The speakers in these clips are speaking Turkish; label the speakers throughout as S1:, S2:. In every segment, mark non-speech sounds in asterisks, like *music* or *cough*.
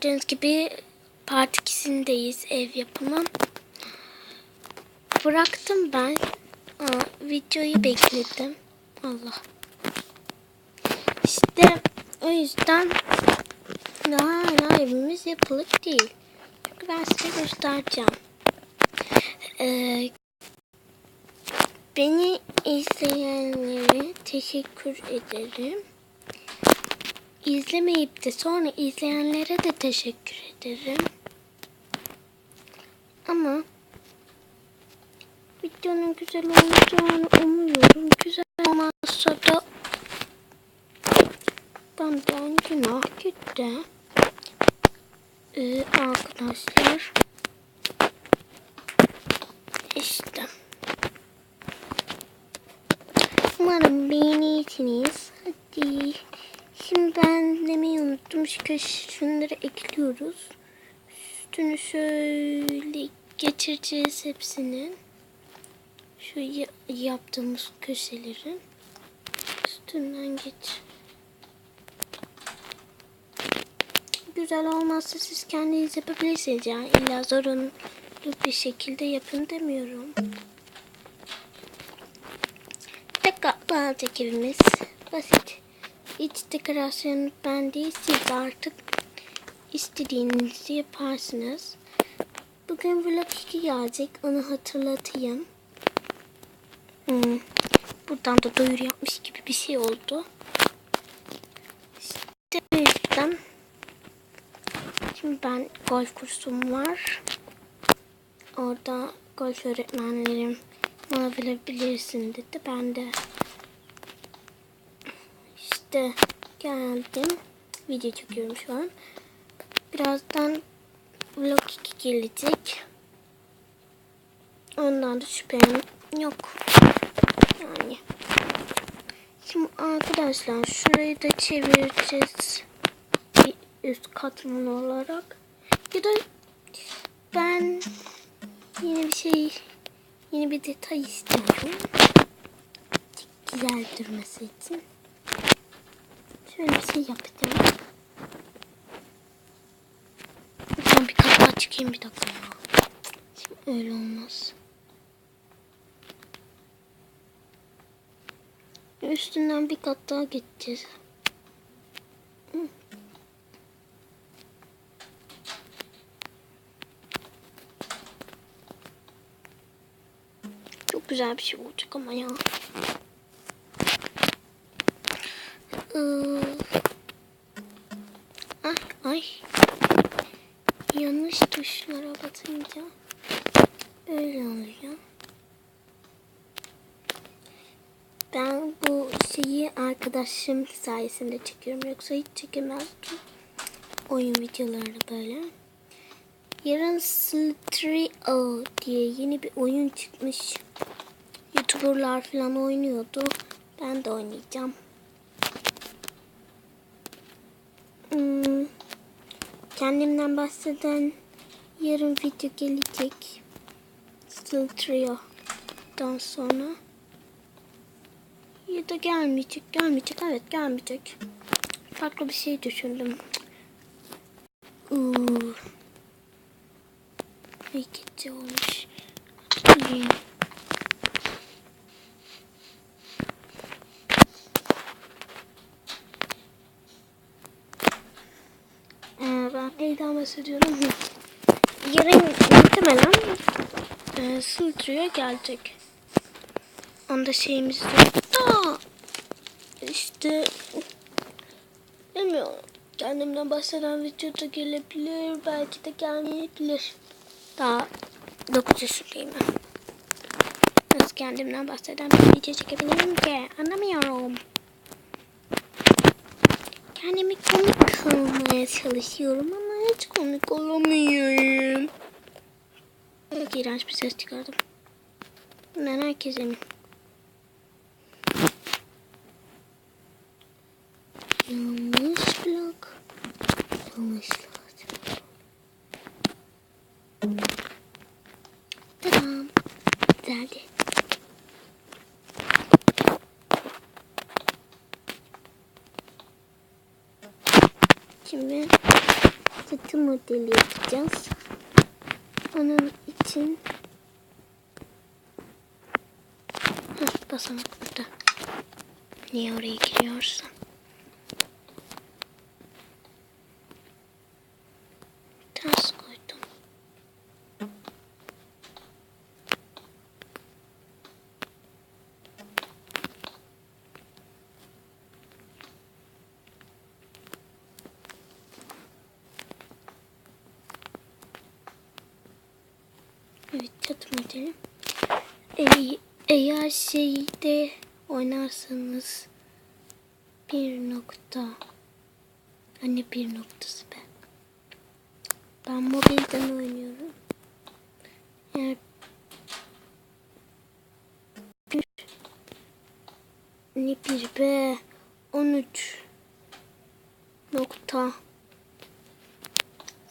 S1: Gördüğünüz gibi part 2'sindeyiz ev yapımı. Bıraktım ben. Aa, videoyu bekledim. Allah. İşte o yüzden daha hala evimiz yapılık değil. Çünkü ben size göstereceğim. Ee, beni izleyenlere teşekkür ederim. İzlemeyip de sonra izleyenlere de teşekkür ederim. Ama videonun güzel olacağını umuyorum. Güzel olmazsa da benden günah gitti. Ee, arkadaşlar işte umarım beğenirsiniz. Hadi. Şimdi ben demeyi unuttum. Şu şunları ekliyoruz. Üstünü şöyle geçireceğiz hepsinin. Şu ya- yaptığımız köşelerin üstünden geç. Güzel olmazsa siz kendiniz yapabilirsiniz yani illa zorunlu bir şekilde yapın demiyorum. Tek katlı alacak evimiz. Basit. İç dekorasyonu ben değil siz artık istediğinizi yaparsınız. Bugün vlog 2 gelecek onu hatırlatayım. Hmm. Buradan da duyuru yapmış gibi bir şey oldu. İşte o yüzden Şimdi ben golf kursum var. Orada golf öğretmenlerim bana verebilirsin dedi. Ben de işte geldim. Video çekiyorum şu an. Birazdan vlog 2 gelecek. Ondan da şüphem yok. Yani. Şimdi arkadaşlar şurayı da çevireceğiz. Bir üst katman olarak. Ya da ben yeni bir şey yeni bir detay istiyorum. Güzel durması için. Şöyle bir şey yapacağım. Ben bir daha çıkayım bir dakika ya. Şimdi öyle olmaz. Üstünden bir kat daha geçeceğiz. Çok güzel bir şey olacak ama ya. Ee, ah, ay. Yanlış tuşlara basınca öyle oluyor. Ben bu şeyi arkadaşım sayesinde çekiyorum. Yoksa hiç çekemezdim. Oyun videoları böyle. Yarın Slither.io diye yeni bir oyun çıkmış. Youtuberlar falan oynuyordu. Ben de oynayacağım. Hmm, kendimden bahseden yarın video gelecek. Slither.io'dan sonra. Ya da gelmeyecek, gelmeyecek. Evet gelmeyecek. Farklı bir şey düşündüm. Uuu. İyi gece olmuş. Ee, ben neyden bahsediyorum? Yarın muhtemelen e, Sultru'ya gelecek. Onda şeyimiz yok işte bilmiyorum. Kendimden bahseden videoda gelebilir. Belki de gelmeyebilir. Daha 9 yaşındayım ben. Nasıl kendimden bahseden bir video çekebilirim ki? Anlamıyorum. Kendimi komik kılmaya çalışıyorum ama hiç komik olamıyorum. Çok iğrenç bir ses çıkardım. Bundan herkes. Yanlış blok. Yanlış lazım. Tamam. Güzeldi. Şimdi çatı modeli yapacağız. Onun için Heh, basamak burada. Niye oraya giriyorsun? Evet çatı modeli. E- eğer şeyde oynarsanız bir nokta Anne bir noktası be. Ben mobilden oynuyorum. Eğer bir ne bir be 13 nokta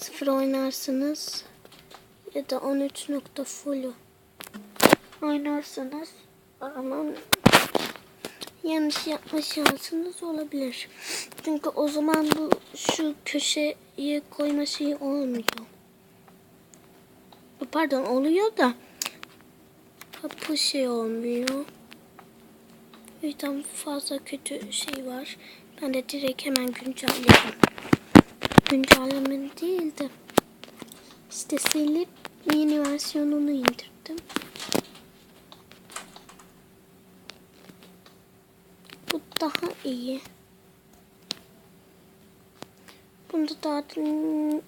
S1: sıfır oynarsanız ya da 13 nokta full'u oynarsanız ama yanlış yapma şansınız olabilir. Çünkü o zaman bu şu köşeye koyma şeyi olmuyor. Pardon oluyor da kapı şey olmuyor. Yüzden fazla kötü şey var. Ben de direkt hemen güncelledim. Güncelleme değil de işte silip yeni versiyonunu indirdim. Bu daha iyi. Bunu da daha dün,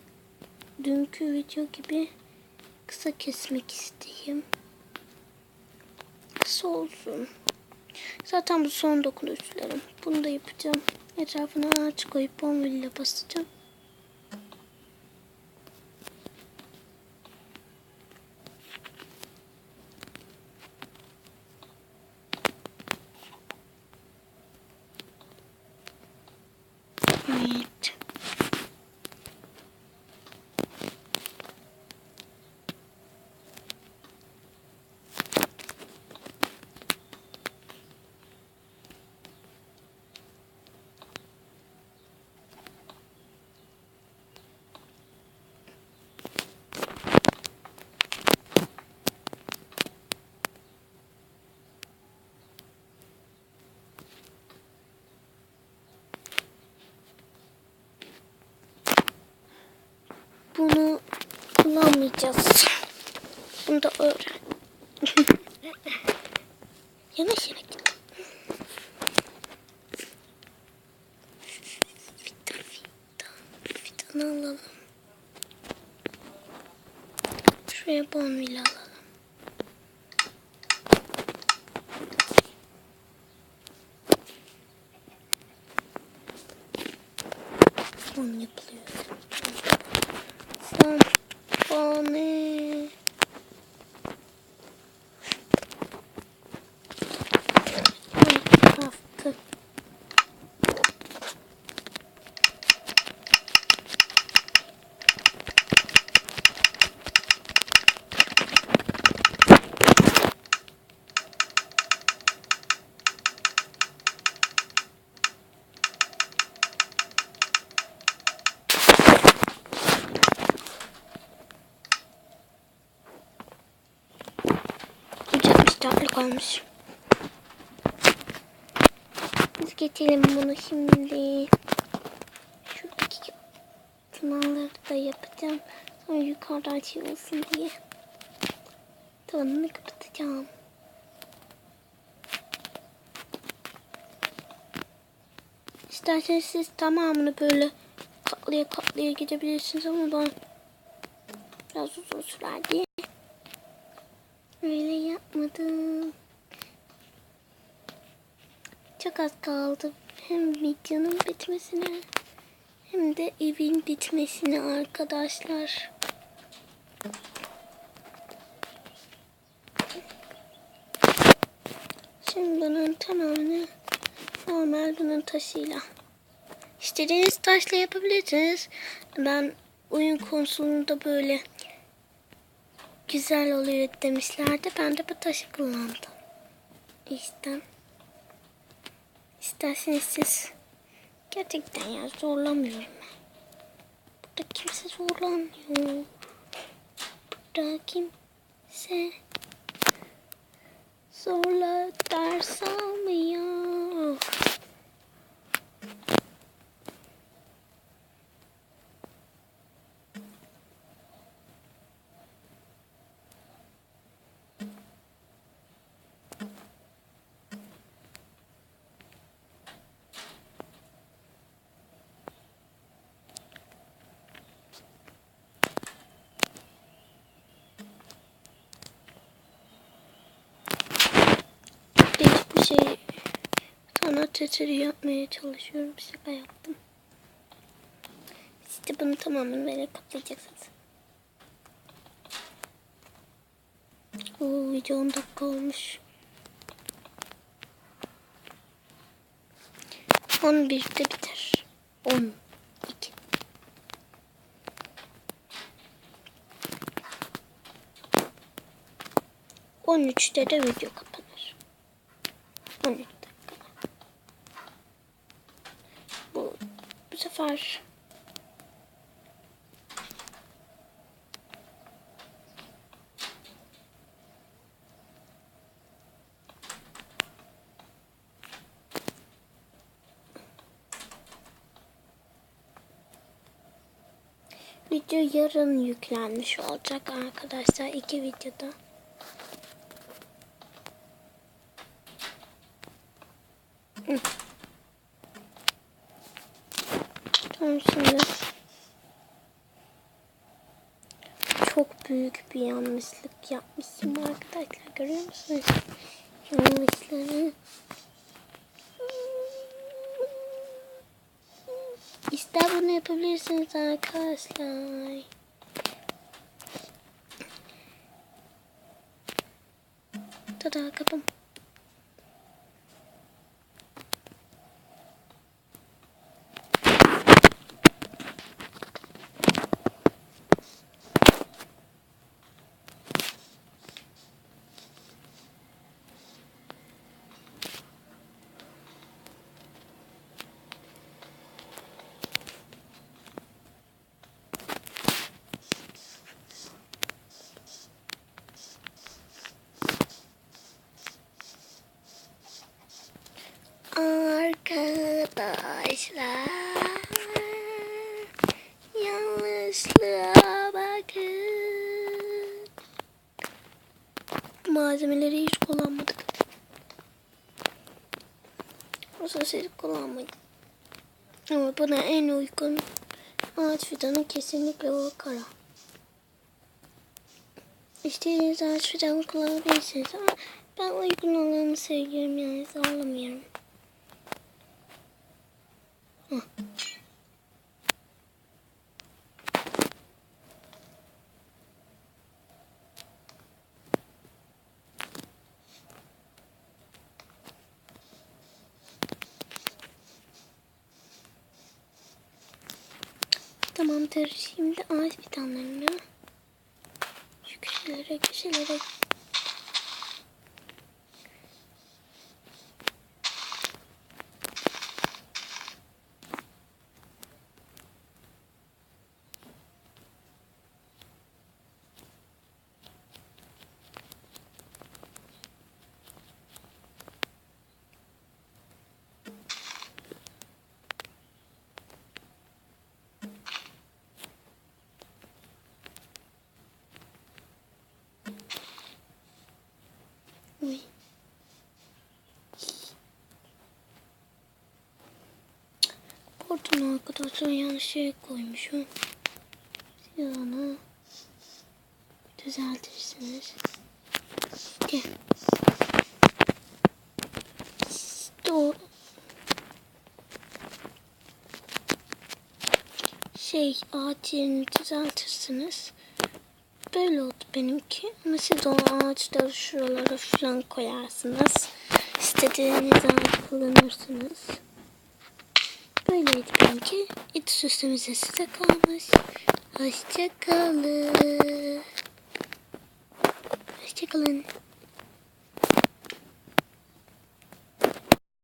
S1: dünkü video gibi kısa kesmek isteyeyim. Kısa olsun. Zaten bu son dokunuşlarım. Bunu da yapacağım. Etrafına ağaç koyup bombille basacağım. Kullanmayacağız. Bunu da öğren. *laughs* yavaş yavaş. Fidan fidan. Fidan alalım. Şuraya bonville alalım. Tatlı olmuş. Biz geçelim bunu şimdi. Şuradaki kenarları da yapacağım. Sonra yukarıda açılsın diye. Tavanını kapatacağım. İsterseniz siz tamamını böyle katlaya katlaya gidebilirsiniz ama ben biraz uzun sürer diye yapmadım. Çok az kaldı hem videonun bitmesine hem de evin bitmesine arkadaşlar. Şimdi bunun tamamını normal bunun taşıyla. İstediğiniz taşla yapabilirsiniz. Ben oyun konsolunda böyle güzel oluyor demişlerdi. Ben de bu taşı kullandım. İşte. İsterseniz siz gerçekten ya zorlamıyorum ben. Bu Burada kimse zorlanmıyor. Burada kimse zorla ders almıyor. Değişik bir şey sanat eseri yapmaya çalışıyorum. Şaka yaptım. Siz de bunu tamamen böyle kaplayacaksınız. Oo, video 10 dakika olmuş. 11'de biter. 10 2 13'te de video kapanır. 13 dakika. Bu, bu sefer Video yarın yüklenmiş olacak arkadaşlar iki videoda. Tamam şimdi. Çok büyük bir yanlışlık yapmışım arkadaşlar görüyor musunuz? Yanlışları. İster bunu yapabilirsiniz arkadaşlar. Tada kapım. O sosları kullanmayın. Ama buna en uygun ağaç fidanı kesinlikle o kara. İstediğiniz ağaç fidanı kullanabilirsiniz ama ben uygun olanı söylüyorum yani zorlamıyorum. Hı. Tamamdır. Şimdi ağaç fidanlarını şu köşelere köşelere Pardon arkadaşlar yanlış şey koymuşum. Siz onu düzeltirsiniz. Gel. O şey ağaç düzeltirsiniz. Böyle oldu benimki. Ama siz o ağaçları şuralara falan koyarsınız. İstediğiniz ağaç kullanırsınız. Böyleydi benimki. İç süslemesi size kalmış. Hoşçakalın. Hoşçakalın.